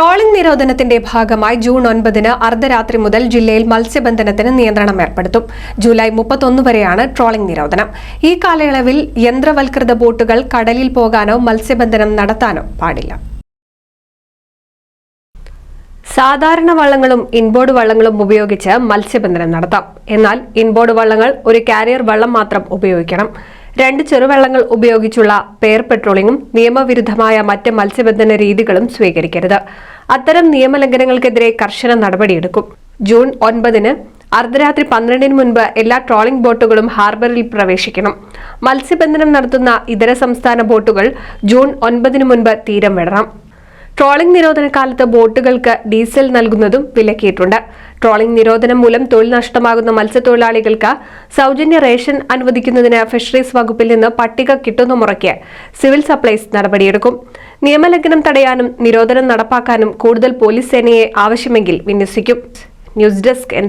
Trawling നിരോധനത്തിന്റെ ഭാഗമായി June ഒൻപതിന് അർദ്ധരാത്രി മുതൽ ജില്ലയിൽ മത്സ്യബന്ധനത്തിന് നിയന്ത്രണം ഏർപ്പെടുത്തും. ജൂലൈ മുപ്പത്തൊന്ന് വരെയാണ് ട്രോളിംഗ് നിരോധനം. ഈ കാലയളവിൽ യന്ത്രവൽകൃത ബോട്ടുകൾ കടലിൽ പോകാനോ മത്സ്യബന്ധനം നടത്താനോ പാടില്ല. സാധാരണ വള്ളങ്ങളും ഇൻബോർഡ് വള്ളങ്ങളും ഉപയോഗിച്ച് മത്സ്യബന്ധനം നടത്താം. എന്നാൽ ഇൻബോർഡ് വള്ളങ്ങൾ ഒരു കാരിയർ വള്ളം മാത്രം ഉപയോഗിക്കണം. രണ്ട് ചെറുവള്ളങ്ങൾ ഉപയോഗിച്ചുള്ള പെയർ പെട്രോളിംഗും നിയമവിരുദ്ധമായ മറ്റ് മത്സ്യബന്ധന രീതികളും സ്വീകരിക്കരുത്. അത്തരം നിയമലംഘനങ്ങൾക്കെതിരെ കർശന നടപടിയെടുക്കും. ജൂൺ ഒൻപതിന് അർദ്ധരാത്രി പന്ത്രണ്ടിന് മുൻപ് എല്ലാ ട്രോളിംഗ് ബോട്ടുകളും ഹാർബറിൽ പ്രവേശിക്കണം. മത്സ്യബന്ധനം നടത്തുന്ന ഇതര സംസ്ഥാന ബോട്ടുകൾ ജൂൺ ഒൻപതിന് മുൻപ് തീരം വിടണം. ട്രോളിംഗ് നിരോധന കാലത്ത് ബോട്ടുകൾക്ക് ഡീസൽ നൽകുന്നതും വിലക്കിയിട്ടുണ്ട്. ട്രോളിംഗ് നിരോധനം മൂലം തൊഴിൽ നഷ്ടമാകുന്ന മത്സ്യത്തൊഴിലാളികൾക്ക് സൗജന്യ റേഷൻ അനുവദിക്കുന്നതിന് ഫിഷറീസ് വകുപ്പിൽ നിന്ന് പട്ടിക കിട്ടുന്ന മുറയ്ക്ക് സിവിൽ സപ്ലൈസ് നടപടിയെടുക്കും. നിയമലംഘനം തടയാനും നിരോധനം നടപ്പാക്കാനും കൂടുതൽ പോലീസ് സേനയെ ആവശ്യമെങ്കിൽ വിന്യസിക്കും. News desk N